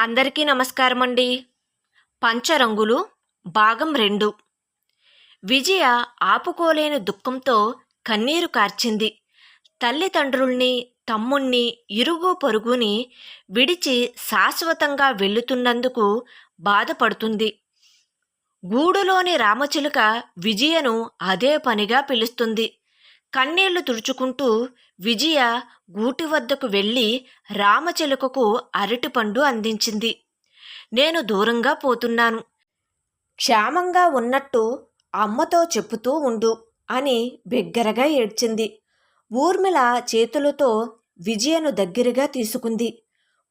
అందరికీ నమస్కారం అండి పంచరంగులు భాగం రెండు. విజయ ఆపుకోలేని దుఃఖంతో కన్నీరు కార్చింది. తల్లిదండ్రుల్ని తమ్ముణ్ణి ఇరుగు పొరుగుని విడిచి శాశ్వతంగా వెళ్ళుతున్నందుకు బాధపడుతుంది. గూడులోని రామచిలుక విజయను అదే పనిగా పిలుస్తుంది. కన్నీళ్ళు తుడుచుకుంటూ విజయ గూటి వద్దకు వెళ్ళి రామచిలుకకు అరటిపండు అందించింది. నేను దూరంగా పోతున్నాను. క్షేమంగా ఉన్నట్టు అమ్మతో చెప్పుతూ ఉండు అని బిగ్గరగా ఏడ్చింది. ఊర్మిళ చేతులతో విజయను దగ్గరగా తీసుకుంది.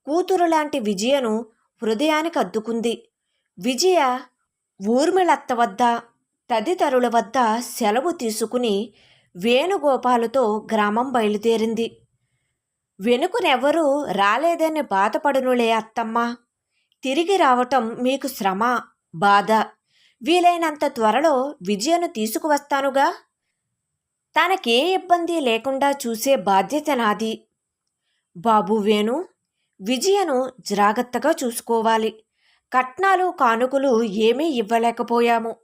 కూతురు లాంటి విజయను హృదయానికి అద్దుకుంది. విజయ ఊర్మిళత్త వద్ద తదితరుల వద్ద సెలవు తీసుకుని వేణుగోపాలతో గ్రామం బయలుదేరింది. వెనుకనెవరూ రాలేదని బాధపడునులే అత్తమ్మ. తిరిగి రావటం మీకు శ్రమ బాధ. వీలైనంత త్వరలో విజయను తీసుకువస్తానుగా? తనకే ఇబ్బంది లేకుండా చూసే బాధ్యత నాది. బాబు వేణు విజయను జాగ్రత్తగా చూసుకోవాలి. కట్నాలు కానుకలు ఏమీ ఇవ్వలేకపోయాము.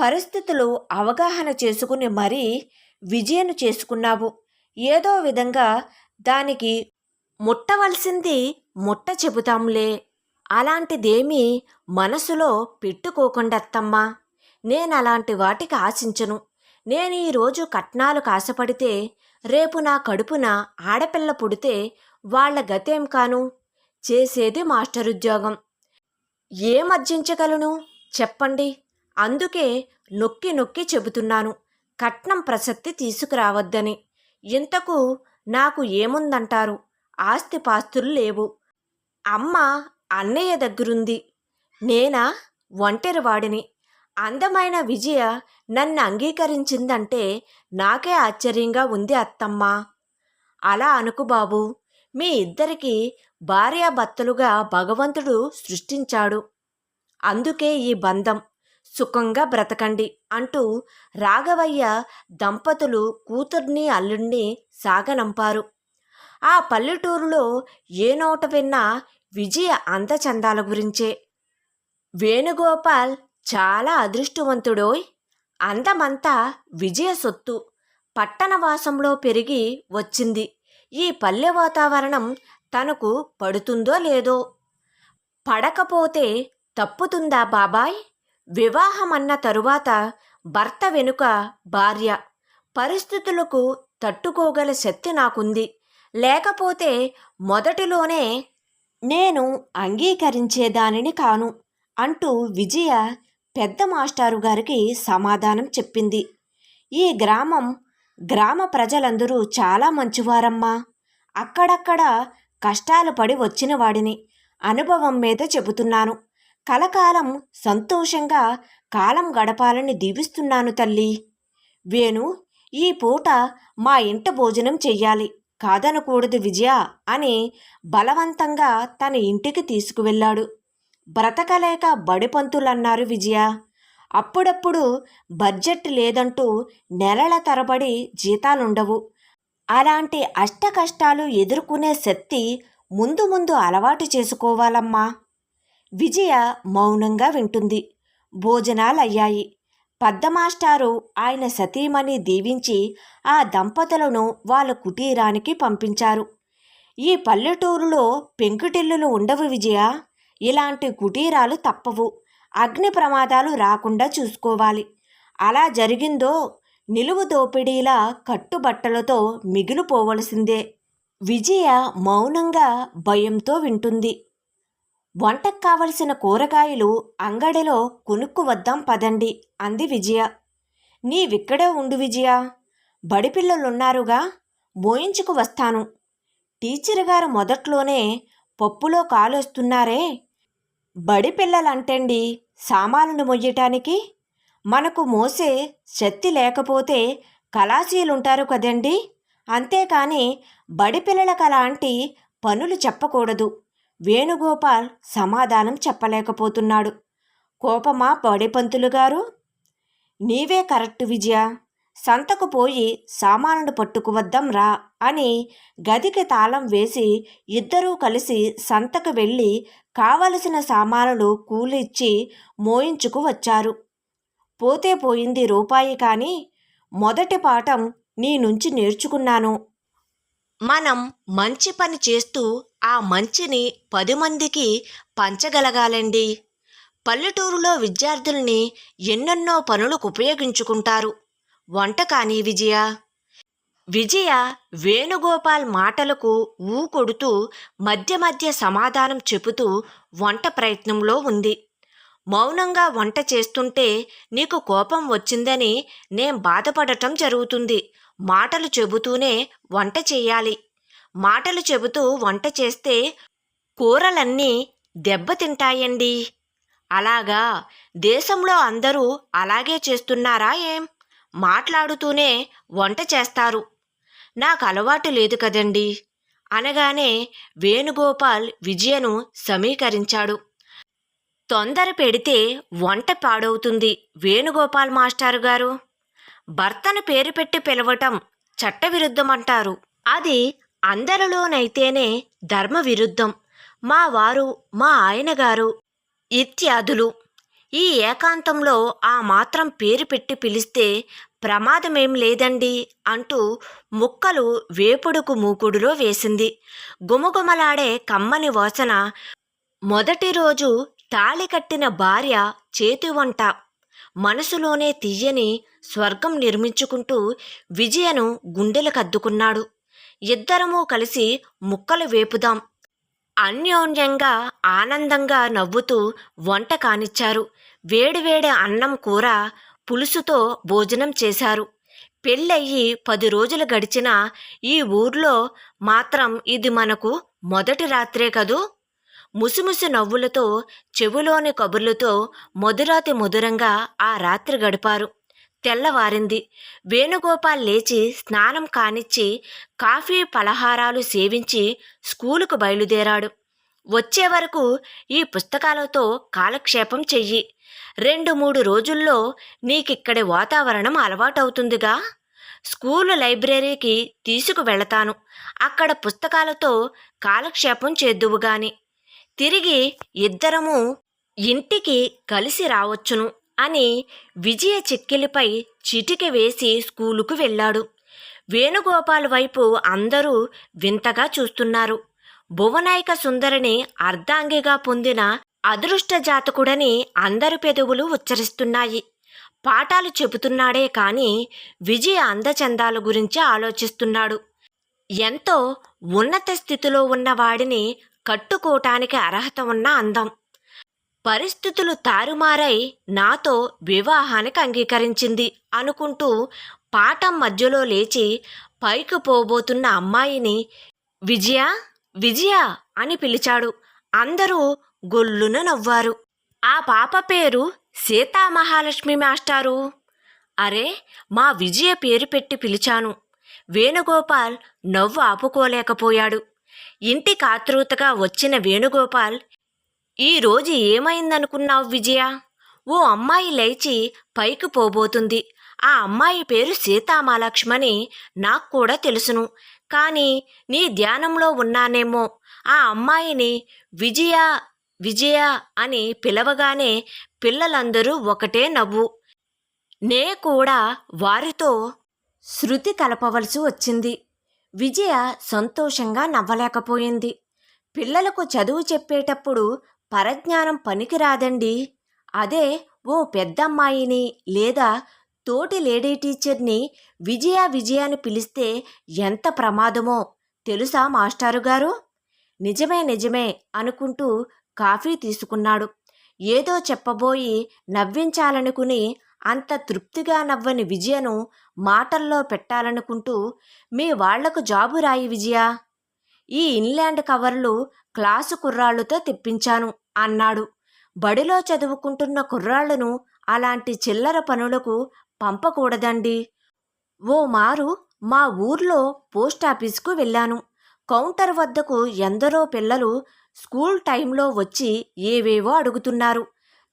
పరిస్థితులు అవగాహన చేసుకుని మరీ విజయను చేసుకున్నావు. ఏదో విధంగా దానికి ముట్టవలసింది ముట్ట చెబుతాంలే. అలాంటిదేమీ మనసులో పెట్టుకోకుండత్తమ్మా. నేను అలాంటి వాటికి ఆశించను. నేను ఈరోజు కట్నాలు కాసపడితే రేపు నా కడుపున ఆడపిల్ల పుడితే వాళ్ళ గతేం కాను? చేసేది మాస్టరుద్యోగం. ఉద్యోగం ఏం అర్జించగలను చెప్పండి. అందుకే నొక్కి నొక్కి చెబుతున్నాను. కట్నం ప్రసక్తి తీసుకురావద్దని. ఇంతకు నాకు ఏముందంటారు? ఆస్తిపాస్తులు లేవు. అమ్మ అన్నయ్య దగ్గరుంది. నేనా? ఒంటరివాడిని. అందమైన విజయ నన్ను అంగీకరించిందంటే నాకే ఆశ్చర్యంగా ఉంది అత్తమ్మ. అలా అనుకు బాబు. మీ ఇద్దరికి భార్యాభర్తలుగా భగవంతుడు సృష్టించాడు. అందుకే ఈ బంధం. సుఖంగా బ్రతకండి అంటూ రాఘవయ్య దంపతులు కూతుర్ని అల్లుణ్ణి సాగనంపారు. ఆ పల్లెటూరులో ఏ నోట విన్నా విజయ అందచందాల గురించే. వేణుగోపాల్ చాలా అదృష్టవంతుడోయ్. అందమంతా విజయ సొత్తు. పట్టణవాసంలో పెరిగి వచ్చింది. ఈ పల్లె వాతావరణం తనకు పడుతుందో లేదో. పడకపోతే తప్పుతుందా బాబాయ్? వివాహమన్న తరువాత భర్త వెనుక భార్య. పరిస్థితులకు తట్టుకోగల శక్తి నాకుంది. లేకపోతే మొదటిలోనే నేను అంగీకరించేదానిని కాను అంటూ విజయ పెద్ద మాస్టారు గారికి సమాధానం చెప్పింది. ఈ గ్రామం గ్రామ ప్రజలందరూ చాలా మంచివారమ్మా. అక్కడక్కడ కష్టాలు పడి వచ్చిన వాడిని అనుభవం మీద చెబుతున్నాను. కలకాలం సంతోషంగా కాలం గడపాలని దీవిస్తున్నాను తల్లి. వేణు ఈ పూట మా ఇంట భోజనం చెయ్యాలి. కాదనకూడదు విజయ అని బలవంతంగా తన ఇంటికి తీసుకువెళ్ళాడు. బ్రతకలేక బడిపంతులన్నారు విజయ. అప్పుడప్పుడు బడ్జెట్ లేదంటూ నెలల తరబడి జీతాలుండవు. అలాంటి అష్ట కష్టాలు ఎదుర్కొనే శక్తి ముందు ముందు అలవాటు చేసుకోవాలమ్మా. విజయ మౌనంగా వింటుంది. భోజనాలయ్యాయి. పద్దమాస్టారు ఆయన సతీమణి దీవించి ఆ దంపతులను వాళ్ళ కుటీరానికి పంపించారు. ఈ పల్లెటూరులో పెంకుటిల్లులు ఉండవు విజయ. ఇలాంటి కుటీరాలు తప్పవు. అగ్ని ప్రమాదాలు రాకుండా చూసుకోవాలి. అలా జరిగిందో నిలువు దోపిడీలా కట్టుబట్టలతో మిగిలిపోవలసిందే. విజయ మౌనంగా భయంతో వింటుంది. వంటకు కావలసిన కూరగాయలు అంగడిలో కొనుక్కు వద్దాం పదండి అంది విజయ. నీవిక్కడే ఉండు విజయ. బడిపిల్లలున్నారుగా మోయించుకు వస్తాను. టీచర్ గారు మొదట్లోనే పప్పులో కాలేస్తున్నారే. బడి పిల్లలంటండి సామానులు మొయ్యటానికి. మనకు మోసే శక్తి లేకపోతే కళాశీలుంటారు కదండి. అంతేకాని బడి పిల్లలకు అలాంటి పనులు చెప్పకూడదు. వేణుగోపాల్ సమాధానం చెప్పలేకపోతున్నాడు. కోపమా బడిపంతులు గారు? నీవే కరెక్ట్ విజయ. సంతకు పోయి సామానులు పట్టుకువద్దాం రా అని గదికి తాళం వేసి ఇద్దరూ కలిసి సంతకు వెళ్ళి కావలసిన సామానులు కూలిచ్చి మోయించుకు వచ్చారు. పోతే పోయింది రూపాయి కానీ మొదటి పాఠం నీ నుంచి నేర్చుకున్నాను. మనం మంచి పని చేస్తూ ఆ మంచిని పది మందికి పంచగలగాలండి. పల్లెటూరులో విద్యార్థుల్ని ఎన్నెన్నో పనులకు ఉపయోగించుకుంటారు. వంట కానీ విజయ. విజయ వేణుగోపాల్ మాటలకు ఊ కొడుతూ మధ్య మధ్య సమాధానం చెబుతూ వంట ప్రయత్నంలో ఉంది. మౌనంగా వంట చేస్తుంటే నీకు కోపం వచ్చిందని నేను బాధపడటం జరుగుతుంది. మాటలు చెబుతూనే వంట చేయాలి. మాటలు చెబుతూ వంట చేస్తే కూరలన్నీ దెబ్బతింటాయండి అలాగా? దేశంలో అందరూ అలాగే చేస్తున్నారా ఏం? మాట్లాడుతూనే వంట చేస్తారు. నాకు అలవాటు లేదు కదండి. అనగానే వేణుగోపాల్ విజయను సమీకరించాడు. తొందర పెడితే వంట పాడవుతుంది. వేణుగోపాల్ మాస్టారు గారు. భర్తను పేరు పెట్టి పిలవటం చట్టవిరుద్ధమంటారు. అది అందరిలోనైతేనే ధర్మ విరుద్ధం మా వారు మా ఆయనగారు ఇత్యాదులు. ఈ ఏకాంతంలో ఆ మాత్రం పేరు పెట్టి పిలిస్తే ప్రమాదమేం లేదండి అంటూ ముక్కలు వేపుడుకు మూకుడులో వేసింది. గుమగుమలాడే కమ్మని వాసన మొదటి రోజు తాళి కట్టిన భార్య చేతి వంట మనసులోనే తీయని స్వర్గం నిర్మించుకుంటూ విజయను గుండెలకద్దుకున్నాడు. ఇద్దరము కలిసి ముక్కలు వేపుదాం. అన్యోన్యంగా ఆనందంగా నవ్వుతూ వంట కానిచ్చారు. వేడివేడి అన్నం కూర పులుసుతో భోజనం చేశారు. పెళ్ళయ్యి పది రోజులు గడిచినా ఈ ఊర్లో మాత్రం ఇది మనకు మొదటి రాత్రే కదూ? ముసిముసి నవ్వులతో చెవులోని కబుర్లతో మధురాతి మధురంగా ఆ రాత్రి గడిపారు. తెల్లవారింది. వేణుగోపాల్ లేచి స్నానం కానిచ్చి కాఫీ పలహారాలు సేవించి స్కూలుకు బయలుదేరాడు. వచ్చే వరకు ఈ పుస్తకాలతో కాలక్షేపం చెయ్యి. రెండు మూడు రోజుల్లో నీకిక్కడి వాతావరణం అలవాటవుతుందిగా. స్కూలు లైబ్రరీకి తీసుకువెళతాను. అక్కడ పుస్తకాలతో కాలక్షేపం చేద్దువుగాని. తిరిగి ఇద్దరము ఇంటికి కలిసి రావచ్చును అని విజయ చెక్కిలిపై చిటిక వేసి స్కూలుకు వెళ్ళాడు. వేణుగోపాల్ వైపు అందరూ వింతగా చూస్తున్నారు. భువనాయక సుందరిని అర్ధాంగిగా పొందిన అదృష్ట జాతకుడని అందరి పెదవులు ఉచ్చరిస్తున్నాయి. పాఠాలు చెబుతున్నాడే కాని విజయ అందచందాల గురించి ఆలోచిస్తున్నాడు. ఎంతో ఉన్నత స్థితిలో ఉన్నవాడిని కట్టుకోటానికి అర్హత ఉన్న అందం. పరిస్థితులు తారుమారై నాతో వివాహానికి అంగీకరించింది అనుకుంటూ పాఠం మధ్యలో లేచి పైకి పోబోతున్న అమ్మాయిని విజయ విజయ అని పిలిచాడు. అందరూ గొల్లున నవ్వారు. ఆ పాప పేరు సీతామహాలక్ష్మి మాస్టారు. అరే మా విజయ పేరు పెట్టి పిలిచాను. వేణుగోపాల్ నవ్వు ఆపుకోలేకపోయాడు. ఇంటి కాతృతగా వచ్చిన వేణుగోపాల్ ఈ రోజు ఏమైందనుకున్నావు విజయ? ఓ అమ్మాయి లేచి పైకి పోబోతుంది. ఆ అమ్మాయి పేరు సీతామాలక్ష్మని నాకు కూడా తెలుసును. కానీ నీ ధ్యానంలో ఉన్నానేమో. ఆ అమ్మాయిని విజయ విజయ అని పిలవగానే పిల్లలందరూ ఒకటే నవ్వు. నే కూడా వారితో శృతి కలపవలసి వచ్చింది. విజయ సంతోషంగా నవ్వలేకపోయింది. పిల్లలకు చదువు చెప్పేటప్పుడు పరజ్ఞానం పనికిరాదండి. అదే ఓ పెద్దమ్మాయిని లేదా తోటి లేడీ టీచర్ని విజయ విజయ అని పిలిస్తే ఎంత ప్రమాదమో తెలుసా మాస్టారు గారు? నిజమే నిజమే అనుకుంటూ కాఫీ తీసుకున్నాడు. ఏదో చెప్పబోయి నవ్వించాలనుకుని అంత తృప్తిగా నవ్వని విజయను మాటల్లో పెట్టాలనుకుంటూ మీ వాళ్ళకు జాబు రాయి విజయ. ఈ ఇన్లాండ్ కవర్లు క్లాసు కుర్రాళ్ళతో తెప్పించాను అన్నాడు. బడిలో చదువుకుంటున్న కుర్రాళ్ళను అలాంటి చిల్లర పనులకు పంపకూడదండి. ఓ మారు మా ఊర్లో పోస్టాఫీస్కు వెళ్ళాను. కౌంటర్ వద్దకు ఎందరో పిల్లలు స్కూల్ టైంలో వచ్చి ఏవేవో అడుగుతున్నారు.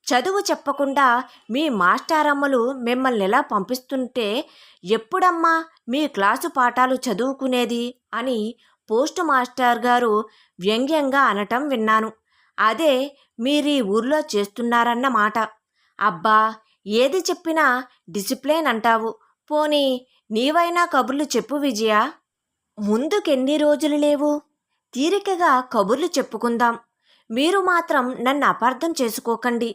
చదువు చెప్పకుండా మీ మాస్టారమ్మలు మిమ్మల్ని ఎలా పంపిస్తుంటే ఎప్పుడమ్మా మీ క్లాసు పాఠాలు చదువుకునేది అని పోస్ట్ మాస్టర్ గారు వ్యంగ్యంగా అనటం విన్నాను. అదే మీరు ఈ ఊర్లో చేస్తున్నారన్న మాట అబ్బా! ఏది చెప్పినా డిసిప్లిన్ అంటావు. పోనీ నీవైనా కబుర్లు చెప్పు విజయ. ముందుకెన్ని రోజులు లేవు? తీరికగా కబుర్లు చెప్పుకుందాం. మీరు మాత్రం నన్ను అపార్థం చేసుకోకండి.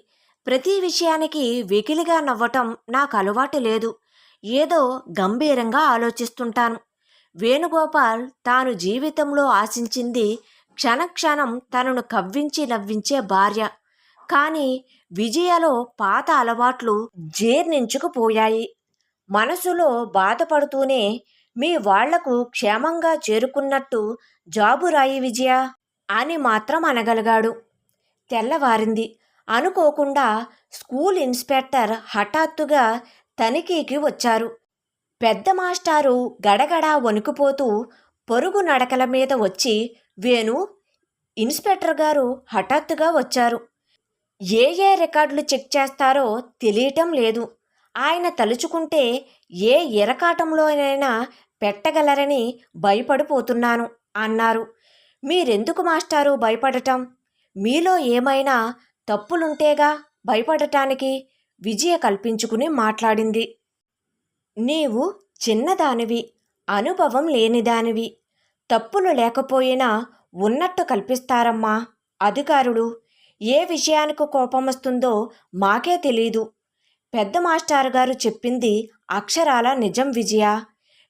ప్రతి విషయానికి వెకిలిగా నవ్వటం నాకు అలవాటు లేదు. ఏదో గంభీరంగా ఆలోచిస్తుంటాను. వేణుగోపాల్ తాను జీవితంలో ఆశించింది క్షణక్షణం తనను కవ్వించి నవ్వించే భార్య. కానీ విజయలో పాత అలవాట్లు జీర్ణించుకుపోయాయి. మనసులో బాధపడుతూనే మీ వాళ్ళకు క్షేమంగా చేరుకున్నట్టు జాబు రాయి విజయ అని మాత్రం అనగలిగాడు. తెల్లవారింది. అనుకోకుండా స్కూల్ ఇన్స్పెక్టర్ హఠాత్తుగా తనిఖీకి వచ్చారు. పెద్ద మాస్టారు గడగడా వణుకుపోతూ పొరుగు నడకల మీద వచ్చి వేణు ఇన్స్పెక్టర్ గారు హఠాత్తుగా వచ్చారు. ఏ ఏ రికార్డులు చెక్ చేస్తారో తెలియటం లేదు. ఆయన తలుచుకుంటే ఏ ఎరకాటంలోనైనా పెట్టగలరని భయపడిపోతున్నాను అన్నారు. మీరెందుకు మాస్టారు భయపడటం? మీలో ఏమైనా తప్పులుంటేగా భయపడటానికి విజయ కల్పించుకుని మాట్లాడింది. నీవు చిన్నదానివి అనుభవం లేనిదానివి. తప్పులు లేకపోయినా ఉన్నట్టు కల్పిస్తారమ్మా అధికారులు. ఏ విషయానికి కోపం వస్తుందో మాకే తెలీదు. పెద్ద మాస్టారు గారు చెప్పింది అక్షరాల నిజం విజయ.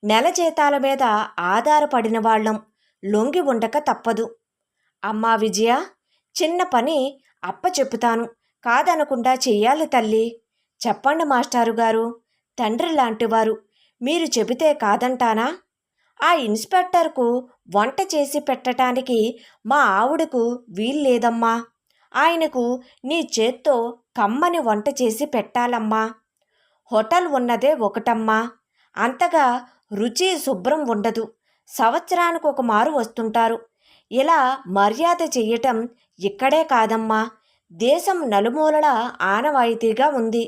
నెల జీతాల మీద ఆధారపడిన వాళ్ళం లొంగి ఉండక తప్పదు. అమ్మా విజయ చిన్న పని అప్ప చెప్పుతాను. కాదనకుండా చెయ్యాలి తల్లి. చెప్పండి మాస్టారు గారు. తండ్రి లాంటివారు. మీరు చెబితే కాదంటానా? ఆ ఇన్స్పెక్టర్కు వంట చేసి పెట్టడానికి మా ఆవిడకు వీల్లేదమ్మా. ఆయనకు నీ చేత్తో కమ్మని వంట చేసి పెట్టాలమ్మా. హోటల్ ఉన్నదే ఒకటమ్మా. అంతగా రుచి శుభ్రం ఉండదు. సంవత్సరానికి ఒక మారు వస్తుంటారు. ఇలా మర్యాద చెయ్యటం ఇక్కడే కాదమ్మా. దేశం నలుమూలల ఆనవాయితీగా ఉంది.